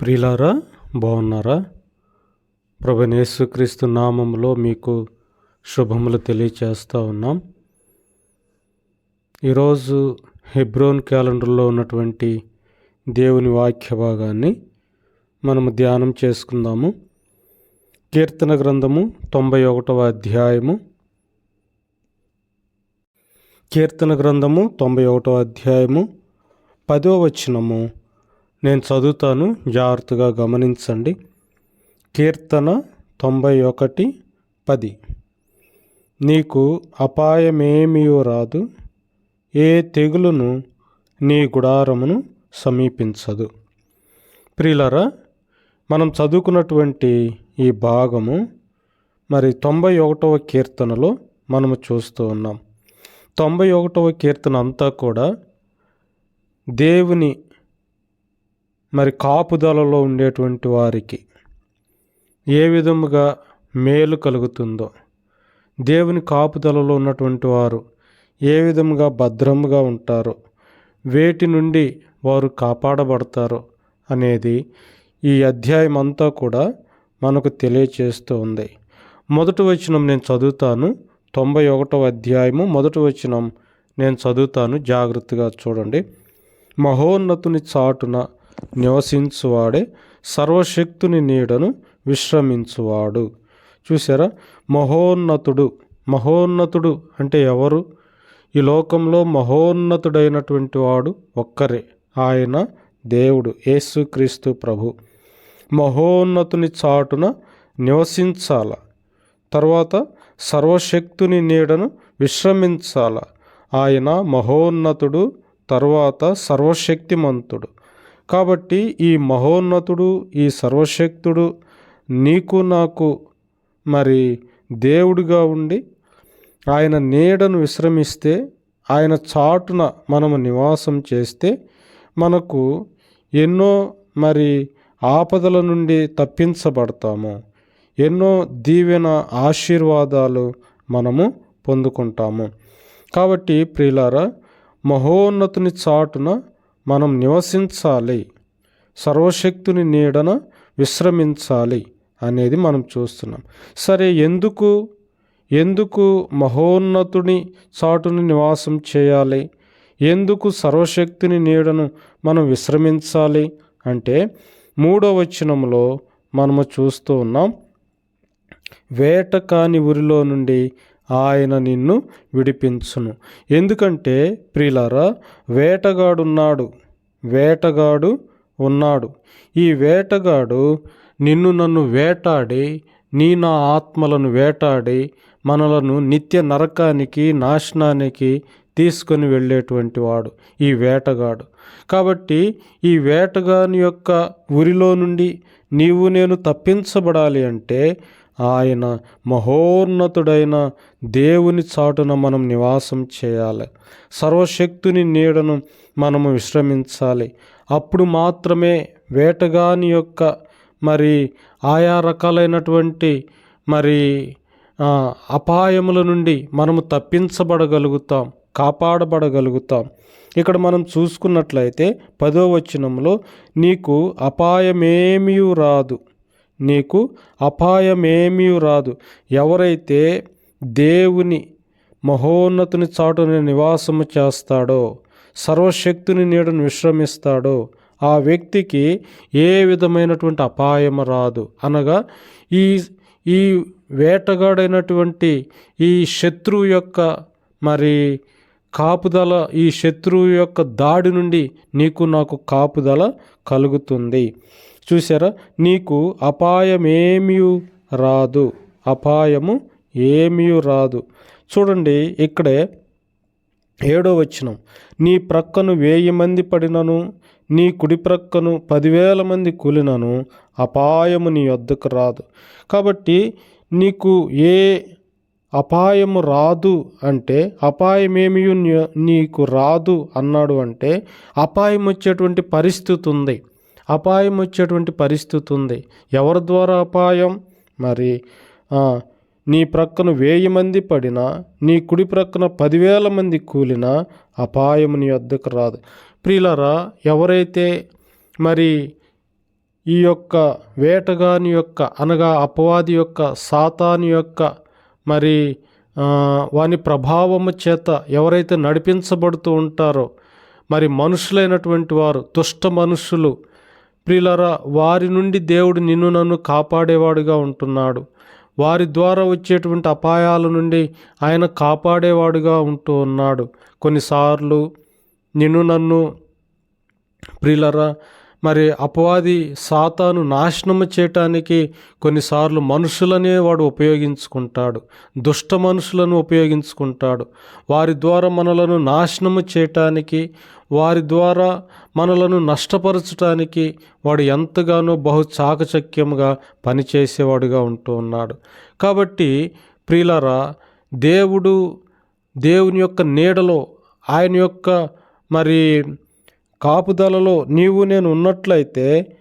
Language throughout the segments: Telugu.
ప్రియులారా బాగున్నారా? ప్రభనేసుక్రీస్తు నామంలో మీకు శుభములు తెలియచేస్తూ ఉన్నాం. ఈరోజు హెబ్రోన్ క్యాలెండర్లో ఉన్నటువంటి దేవుని వాక్య భాగాన్ని మనము ధ్యానం చేసుకుందాము. కీర్తన గ్రంథము తొంభై ఒకటవ అధ్యాయము. కీర్తన గ్రంథము తొంభై ఒకటవ అధ్యాయము పదో వచనము. నేను చదువుతాను. జాగ్రత్తగా గమనించండి. కీర్తన తొంభై ఒకటి పది. నీకు అపాయమేమీ రాదు. ఏ తెగులును నీ గుడారమును సమీపించదు. ప్రియులరా మనం చదువుకున్నటువంటి ఈ భాగము మరి తొంభై ఒకటవ కీర్తనలో మనము చూస్తూ ఉన్నాం. తొంభై ఒకటవ కీర్తన అంతా కూడా దేవుని మరి కాపుదలలో ఉండేటువంటి వారికి ఏ విధముగా మేలు కలుగుతుందో దేవుని కాపుదలలో ఉన్నటువంటి వారు ఏ విధముగా భద్రముగా ఉంటారో వేటి నుండి వారు కాపాడబడతారో అనేది ఈ అధ్యాయం అంతా కూడా మనకు తెలియచేస్తూ ఉంది. మొదటి వచనం నేను చదువుతాను. తొంభై ఒకటవ అధ్యాయము మొదటి వచనం నేను చదువుతాను. జాగ్రత్తగా చూడండి. మహోన్నతుని చాటున నివసించువాడే సర్వశక్తుని నీడను విశ్రమించువాడు. చూసారా మహోన్నతుడు. మహోన్నతుడు అంటే ఎవరు? ఈ లోకంలో మహోన్నతుడైనటువంటి వాడు ఒక్కరే. ఆయన దేవుడు యేసుక్రీస్తు ప్రభు. మహోన్నతుని చాటున నివసించాల తర్వాత సర్వశక్తుని నీడను విశ్రమించాల. ఆయన మహోన్నతుడు తర్వాత సర్వశక్తిమంతుడు. కాబట్టి ఈ మహోన్నతుడు ఈ సర్వశక్తుడు నీకు నాకు మరి దేవుడిగా ఉండి ఆయన నీడను విశ్రమిస్తే ఆయన చాటున మనము నివాసం చేస్తే మనకు ఎన్నో మరి ఆపదల నుండి తప్పించబడతాము. ఎన్నో దీవెన ఆశీర్వాదాలు మనము పొందుకుంటాము. కాబట్టి ప్రియులారా మహోన్నతుని చాటున మనం నివసించాలి. సర్వశక్తుని నీడన విశ్రమించాలి అనేది మనం చూస్తున్నాం. సరే ఎందుకు? ఎందుకు మహోన్నతుని చాటుని నివాసం చేయాలి? ఎందుకు సర్వశక్తిని నీడను మనం విశ్రమించాలి? అంటే మూడో వచనంలో మనము చూస్తూ ఉన్నాం వేట కాని ఊరిలో నుండి ఆయన నిన్ను విడిపించును. ఎందుకంటే ప్రిలారా వేటగాడున్నాడు వేటగాడు ఉన్నాడు. ఈ వేటగాడు నిన్ను నన్ను వేటాడి నీ నా ఆత్మలను వేటాడి మనలను నిత్య నరకానికి నాశనానికి తీసుకొని వెళ్ళేటువంటి వాడు ఈ వేటగాడు. కాబట్టి ఈ వేటగాని యొక్క ఉరిలో నుండి నీవు నేను తప్పించబడాలి అంటే ఆయన మహోన్నతుడైన దేవుని చాటున మనం నివాసం చేయాలి. సర్వశక్తుని నీడను మనము విశ్రమించాలి. అప్పుడు మాత్రమే వేటగాని యొక్క మరి ఆయా రకాలైనటువంటి మరి అపాయముల నుండి మనము తప్పించబడగలుగుతాం కాపాడబడగలుగుతాం. ఇక్కడ మనం చూసుకున్నట్లయితే పదో వచనంలో నీకు అపాయమేమీ రాదు. నీకు అపాయమేమీ రాదు. ఎవరైతే దేవుని మహోన్నతుని చాటుని నివాసము చేస్తాడో సర్వశక్తిని నీడను విశ్రమిస్తాడో ఆ వ్యక్తికి ఏ విధమైనటువంటి అపాయం రాదు. అనగా ఈ ఈ వేటగాడైనటువంటి ఈ శత్రువు యొక్క మరి కాపుదల ఈ శత్రువు యొక్క దాడి నుండి నీకు నాకు కాపుదల కలుగుతుంది. చూసారా నీకు అపాయమేమీ రాదు. అపాయము ఏమీ రాదు. చూడండి ఇక్కడే ఏడో వచనం. నీ ప్రక్కను వెయ్యి మంది పడినను నీ కుడి ప్రక్కను పదివేల మంది కూలినను అపాయము నీ వద్దకు రాదు. కాబట్టి నీకు ఏ అపాయము రాదు అంటే అపాయమేమీ నీకు రాదు అన్నాడు అంటే అపాయం వచ్చేటువంటి పరిస్థితి ఉంది. అపాయం వచ్చేటువంటి పరిస్థితి ఉంది. ఎవరి ద్వారా అపాయం? మరి నీ ప్రక్కన వెయ్యి మంది పడినా నీ కుడి ప్రక్కన పదివేల మంది కూలినా అపాయం నీ వద్దకు రాదు. ప్రియులరా ఎవరైతే మరి ఈ యొక్క వేటగాని యొక్క అనగా అపవాది యొక్క సాతాని యొక్క మరి వాని ప్రభావము చేత ఎవరైతే నడిపించబడుతూ ఉంటారో మరి మనుషులైనటువంటి వారు దుష్ట మనుషులు ప్రిలరా వారి నుండి దేవుడు నిన్ను నన్ను కాపాడేవాడుగా ఉంటున్నాడు. వారి ద్వారా వచ్చేటువంటి అపాయాల నుండి ఆయన కాపాడేవాడుగా ఉంటూ ఉన్నాడు. కొన్నిసార్లు నిన్ను నన్ను ప్రిలరా మరి అపవాది సాతాను నాశనము చేయటానికి కొన్నిసార్లు మనుషులనే వాడు ఉపయోగించుకుంటాడు దుష్ట మనుషులను ఉపయోగించుకుంటాడు. వారి ద్వారా మనలను నాశనము చేయటానికి వారి ద్వారా మనలను నష్టపరచటానికి వాడు ఎంతగానో బహు చాకచక్యంగా పనిచేసేవాడుగా ఉంటూ ఉన్నాడు. కాబట్టి ప్రియులరా దేవుడు దేవుని యొక్క నీడలో ఆయన యొక్క మరి కాపుదలలో నీవు నేను ఉన్నట్లయితే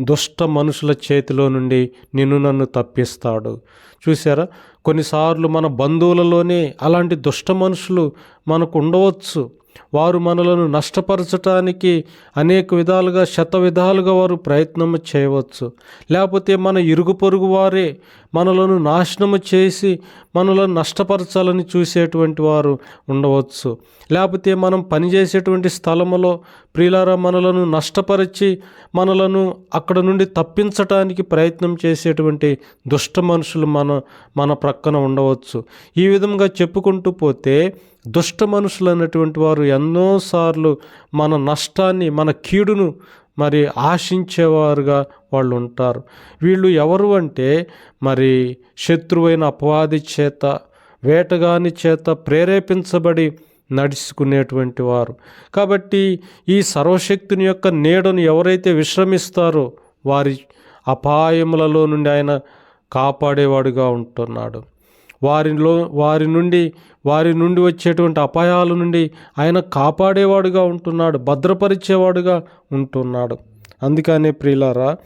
దుష్ట మనుషుల చేతిలో నుండి నిన్ను నన్ను తప్పిస్తాడు. చూసారా కొన్నిసార్లు మన బంధువులలోనే అలాంటి దుష్ట మనుషులు మనకు ఉండవచ్చు. వారు మనలను నష్టపరచటానికి అనేక విధాలుగా శత విధాలుగా వారు ప్రయత్నం చేయవచ్చు. లేకపోతే మన ఇరుగు పొరుగు వారే మనలను నాశనము చేసి మనలను నష్టపరచాలని చూసేటువంటి వారు ఉండవచ్చు. లేకపోతే మనం పనిచేసేటువంటి స్థలములో ప్రియులారా మనలను నష్టపరిచి మనలను అక్కడ నుండి తప్పించటానికి ప్రయత్నం చేసేటువంటి దుష్ట మనుషులు మన మన ప్రక్కన ఉండవచ్చు. ఈ విధంగా చెప్పుకుంటూ పోతే దుష్ట మనుషులు అన్నటువంటి వారు ఎన్నోసార్లు మన నష్టాన్ని మన కీడును మరి ఆశించేవారుగా వాళ్ళు ఉంటారు. వీళ్ళు ఎవరు అంటే మరి శత్రువైన అపవాది చేత వేటగాని చేత ప్రేరేపించబడి నడుచుకునేటువంటి వారు. కాబట్టి ఈ సర్వశక్తుని యొక్క నీడను ఎవరైతే విశ్రమిస్తారో వారి అపాయములలో నుండి ఆయన కాపాడేవాడుగా ఉంటున్నాడు. వారిలో వారి నుండి వారి నుండి వచ్చేటువంటి అపాయాల నుండి ఆయన కాపాడేవాడుగా ఉంటున్నాడు భద్రపరిచేవాడుగా ఉంటున్నాడు. అందుకనే ప్రియులారా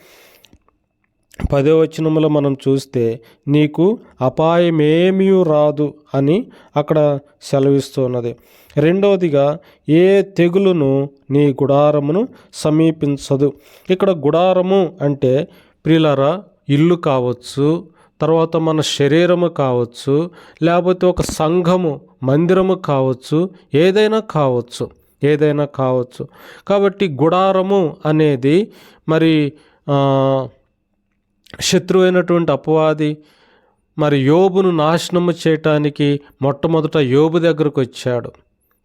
పదే వచనములో మనం చూస్తే నీకు అపాయమేమీ రాదు అని అక్కడ సెలవిస్తున్నది. రెండవదిగా ఏ తెగులును నీ గుడారమును సమీపించదు. ఇక్కడ గుడారము అంటే ప్రిలరా ఇల్లు కావచ్చు తర్వాత మన శరీరము కావచ్చు లేకపోతే ఒక సంఘము మందిరము కావచ్చు ఏదైనా కావచ్చు ఏదైనా కావచ్చు. కాబట్టి గుడారము అనేది మరి శత్రువైనటువంటి అపవాది మరి యోబును నాశనము చేయటానికి మొట్టమొదట యోబు దగ్గరకు వచ్చాడు.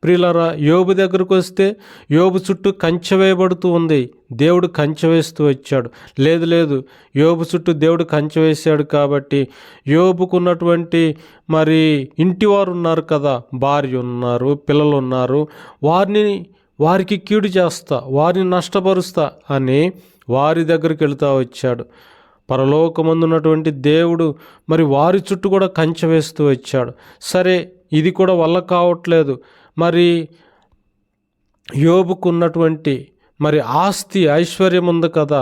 ప్రియులరా యోబు దగ్గరకు వస్తే యోబు చుట్టూ కంచె వేయబడుతూ ఉంది. దేవుడు కంచె వేస్తూ వచ్చాడు. లేదు లేదు యోబు చుట్టూ దేవుడు కంచె వేశాడు కాబట్టి యోబుకున్నటువంటి మరి ఇంటివారు ఉన్నారు కదా భార్య ఉన్నారు పిల్లలు ఉన్నారు. వారిని వారికి కీడు చేస్తా వారిని నష్టపరుస్తా అని వారి దగ్గరికి వెళుతా వచ్చాడు. పరలోకమందున్నటువంటి దేవుడు మరి వారి చుట్టూ కూడా కంచె వేస్తూ వచ్చాడు. సరే ఇది కూడా వల్ల కావట్లేదు. మరి యోబుకున్నటువంటి మరి ఆస్తి ఐశ్వర్యం ఉంది కదా.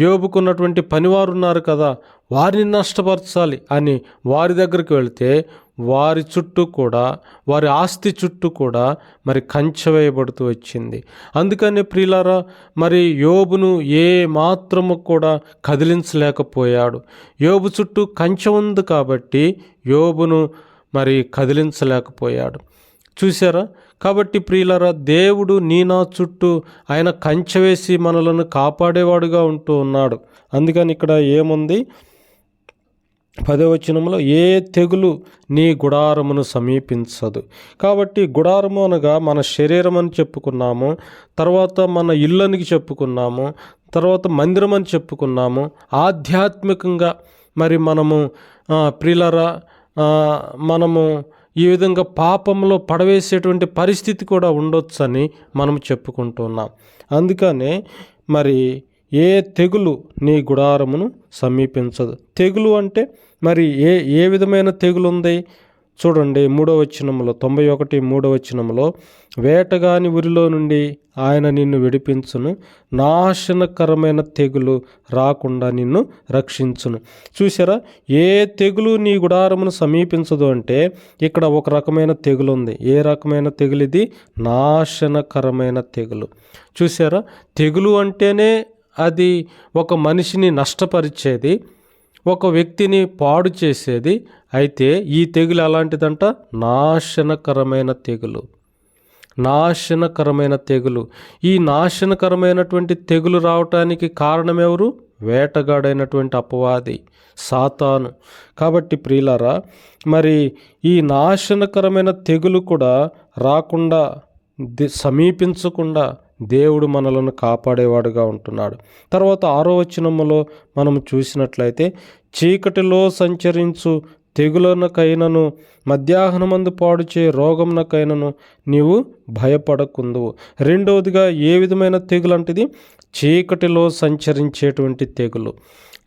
యోబుకున్నటువంటి పనివారు ఉన్నారు కదా. వారిని నష్టపరచాలి అని వారి దగ్గరికి వెళితే వారి చుట్టూ కూడా వారి ఆస్తి చుట్టూ కూడా మరి కంచె వేయబడుతూ వచ్చింది. అందుకని ప్రియులారా మరి యోబును ఏ మాత్రము కూడా కదిలించలేకపోయాడు. యోబు చుట్టూ కంచె ఉంది కాబట్టి యోబును మరి కదిలించలేకపోయాడు. చూసారా కాబట్టి ప్రియులరా దేవుడు నీ నా చుట్టూ ఆయన కంచె వేసి మనలను కాపాడేవాడుగా ఉంటూ ఉన్నాడు. అందుకని ఇక్కడ ఏముంది? పదవచనంలో ఏ తెగులు నీ గుడారమును సమీపించదు. కాబట్టి గుడారము అనగా మన శరీరం అని చెప్పుకున్నాము తర్వాత మన ఇల్లునికి చెప్పుకున్నాము తర్వాత మందిరం అని చెప్పుకున్నాము. ఆధ్యాత్మికంగా మరి మనము ప్రిలరా మనము ఈ విధంగా పాపంలో పడవేసేటువంటి పరిస్థితి కూడా ఉండొచ్చని మనం చెప్పుకుంటున్నాం. అందుకనే మరి ఏ తెగులు నీ గుడారమును సమీపించదు. తెగులు అంటే మరి ఏ ఏ విధమైన తెగులు ఉంది చూడండి మూడో వచనంలో తొంభై ఒకటి మూడో వచనంలో వేటగాని ఉరిలో నుండి ఆయన నిన్ను విడిపించును నాశనకరమైన తెగులు రాకుండా నిన్ను రక్షించును. చూసారా ఏ తెగులు నీ గుడారమును సమీపించదు అంటే ఇక్కడ ఒక రకమైన తెగులు ఉంది ఏ రకమైన తెగులు ఇది? నాశనకరమైన తెగులు. చూసారా తెగులు అంటేనే అది ఒక మనిషిని నష్టపరిచేది ఒక వ్యక్తిని పాడు చేసేది అయితే ఈ తెగులు ఎలాంటిదంట నాశనకరమైన తెగులు. నాశనకరమైన తెగులు. ఈ నాశనకరమైనటువంటి తెగులు రావటానికి కారణం ఎవరు వేటగాడైనటువంటి అపవాది సాతాను. కాబట్టి ప్రియులారా మరి ఈ నాశనకరమైన తెగులు కూడా రాకుండా సమీపించకుండా దేవుడు మనలను కాపాడేవాడుగా ఉంటున్నాడు. తర్వాత ఆరో వచనములో మనం చూసినట్లయితే చీకటిలో సంచరించు తెగులనకైనను మధ్యాహ్నమందు పాడుచే రోగంనకైనను నీవు భయపడకుందువు. రెండవదిగా ఏ విధమైన తెగులుంటిది? చీకటిలో సంచరించేటువంటి తెగులు.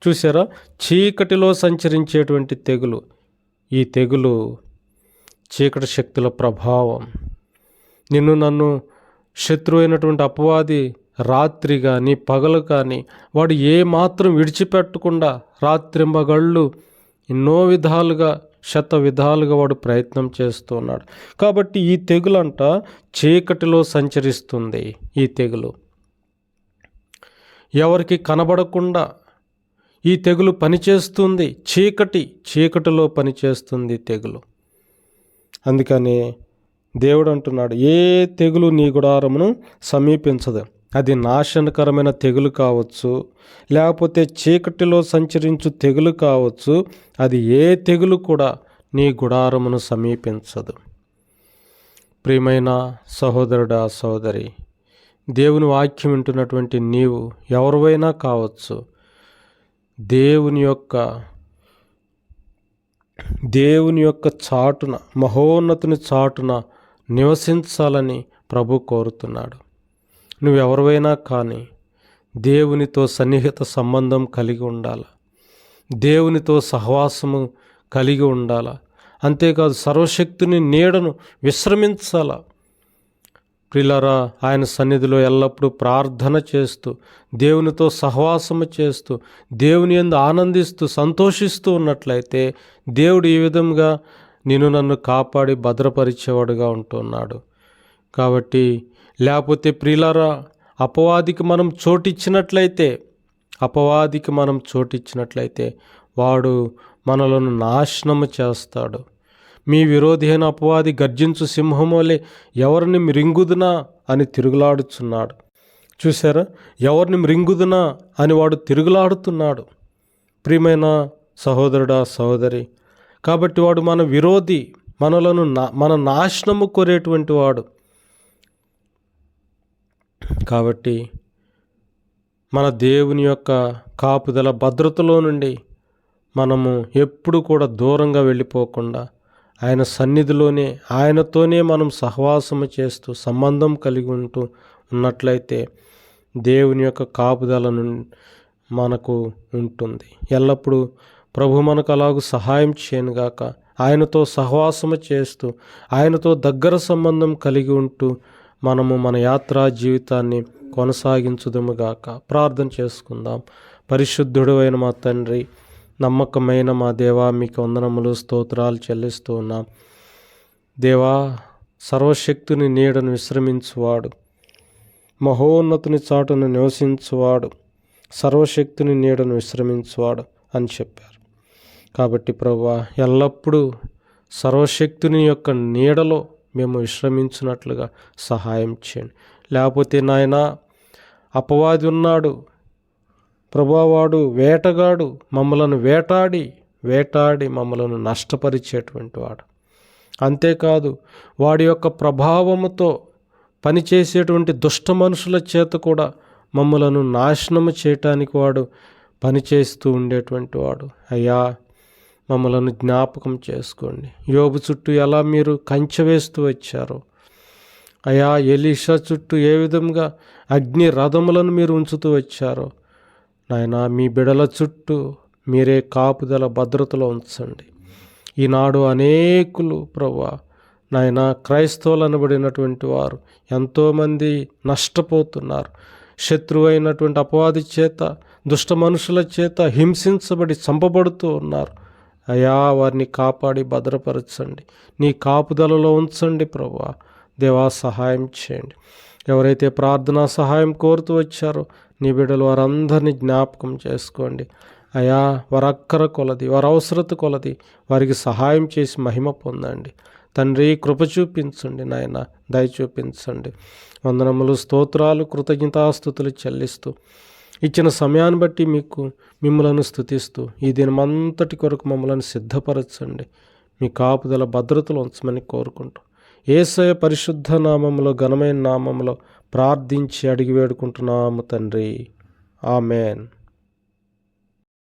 చూసారా చీకటిలో సంచరించేటువంటి తెగులు. ఈ తెగులు చీకటి శక్తుల ప్రభావం. నిన్ను నన్ను శత్రువు అయినటువంటి అపవాది రాత్రి కానీ పగలు కానీ వాడు ఏ మాత్రం విడిచిపెట్టకుండా రాత్రింబగళ్ళు ఎన్నో విధాలుగా శత విధాలుగా వాడు ప్రయత్నం చేస్తున్నాడు. కాబట్టి ఈ తెగులంట చీకటిలో సంచరిస్తుంది ఈ తెగులు. ఎవరికి కనబడకుండా ఈ తెగులు పనిచేస్తుంది చీకటి చీకటిలో పనిచేస్తుంది తెగులు. అందుకని దేవుడు అంటున్నాడు ఏ తెగులు నీ గుడారమును సమీపించదు. అది నాశనకరమైన తెగులు కావచ్చు లేకపోతే చీకటిలో సంచరించు తెగులు కావచ్చు అది ఏ తెగులు కూడా నీ గుడారమును సమీపించదు. ప్రియమైన సహోదరుడా సహోదరి దేవుని వాక్యం వింటున్నటువంటి నీవు ఎవరివైనా కావచ్చు దేవుని యొక్క దేవుని యొక్క చాటున మహోన్నతుని చాటున నివసించాలని ప్రభు కోరుతున్నాడు. నువ్వెవరివైనా కానీ దేవునితో సన్నిహిత సంబంధం కలిగి ఉండాల. దేవునితో సహవాసము కలిగి ఉండాల. అంతేకాదు సర్వశక్తిని నీడను విశ్రమించాల. ప్రిలరా ఆయన సన్నిధిలో ఎల్లప్పుడూ ప్రార్థన చేస్తూ దేవునితో సహవాసము చేస్తూ దేవుని ఎందు ఆనందిస్తూ సంతోషిస్తూ ఉన్నట్లయితే దేవుడు ఈ విధంగా నేను నన్ను కాపాడి భద్రపరిచేవాడుగా ఉంటున్నాడు. కాబట్టి లేకపోతే ప్రిలరా అపవాదికి మనం చోటిచ్చినట్లయితే అపవాదికి మనం చోటిచ్చినట్లయితే వాడు మనలను నాశనము చేస్తాడు. మీ విరోధి అయిన అపవాది గర్జించు సింహమోలే ఎవరిని మృంగుదునా అని తిరుగులాడుచున్నాడు. చూసారా ఎవరిని మృంగుదునా అని వాడు తిరుగులాడుతున్నాడు. ప్రియమైన సహోదరుడా సహోదరి కాబట్టి వాడు మన విరోధి మనలను నా మన నాశనము కోరేటువంటి వాడు. కాబట్టి మన దేవుని యొక్క కాపుదల భద్రతలో నుండి మనము ఎప్పుడు కూడా దూరంగా వెళ్ళిపోకుండా ఆయన సన్నిధిలోనే ఆయనతోనే మనం సహవాసము చేస్తూ సంబంధం కలిగి ఉంటూ ఉన్నట్లయితే దేవుని యొక్క కాపుదల మనకు ఉంటుంది. ఎల్లప్పుడూ ప్రభు మనకు అలాగూ సహాయం చేయనుగాక ఆయనతో సహవాసము చేస్తూ ఆయనతో దగ్గర సంబంధం కలిగి ఉంటూ మనము మన యాత్రా జీవితాన్ని కొనసాగించుదుముగాక ప్రార్థన చేసుకుందాం. పరిశుద్ధుడు అయిన మా తండ్రి నమ్మకమైన మా దేవా మీకు వందనములు స్తోత్రాలు చెల్లిస్తూ ఉన్నాం. దేవా సర్వశక్తుని నీడను విశ్రమించువాడు. మహోన్నతుని చాటును నివసించువాడు. సర్వశక్తుని నీడను విశ్రమించువాడు అని చెప్పారు. కాబట్టి ప్రభా ఎల్లప్పుడూ సర్వశక్తుని యొక్క నీడలో మేము విశ్రమించినట్లుగా సహాయం చేయండి. లేకపోతే నాయన అపవాది ఉన్నాడు. ప్రభావాడు వేటగాడు మమ్మలను వేటాడి వేటాడి మమ్మలను నష్టపరిచేటువంటి వాడు. అంతేకాదు వాడి యొక్క ప్రభావముతో పనిచేసేటువంటి దుష్ట మనుషుల చేత కూడా మమ్మలను నాశనము చేయటానికి వాడు పనిచేస్తూ ఉండేటువంటి వాడు. అయ్యా మమ్మలను జ్ఞాపకం చేసుకోండి. యోబు చుట్టూ ఎలా మీరు కంచె వేస్తూ వచ్చారో అయా ఎలీషా చుట్టూ ఏ విధంగా అగ్ని రథములను మీరు ఉంచుతూ వచ్చారో నాయన మీ బిడల చుట్టూ మీరే కాపుదల భద్రతలో ఉంచండి. ఈనాడు అనేకులు ప్రభా నాయన క్రైస్తవులు అనబడినటువంటి వారు ఎంతోమంది నష్టపోతున్నారు. శత్రువు అయినటువంటి అపవాది చేత దుష్ట మనుషుల చేత హింసించబడి చంపబడుతూ ఉన్నారు. అయా వారిని కాపాడి భద్రపరచండి. నీ కాపుదలలో ఉంచండి ప్రభా. దేవా సహాయం చేయండి. ఎవరైతే ప్రార్థనా సహాయం కోరుతూ వచ్చారో నీ బిడ్డలు వారందరినీ జ్ఞాపకం చేసుకోండి. అయా వారి అక్కర కొలది వారి అవసరత కొలది వారికి సహాయం చేసి మహిమ పొందండి. తండ్రి కృప చూపించండి నాయన దయ చూపించండి. వందనములు స్తోత్రాలు కృతజ్ఞతాస్థుతులు చెల్లిస్తూ ఇచ్చిన సమయాన్ని బట్టి మీకు మిమ్మలను స్థుతిస్తూ ఈ దినమంతటి కొరకు మమ్మల్ని సిద్ధపరచండి. మీ కాపుదల భద్రతలు ఉంచమని కోరుకుంటూ ఏసయ పరిశుద్ధ నామంలో ఘనమైన నామంలో ప్రార్థించి అడిగి వేడుకుంటున్నాము తండ్రి. ఆమెన్.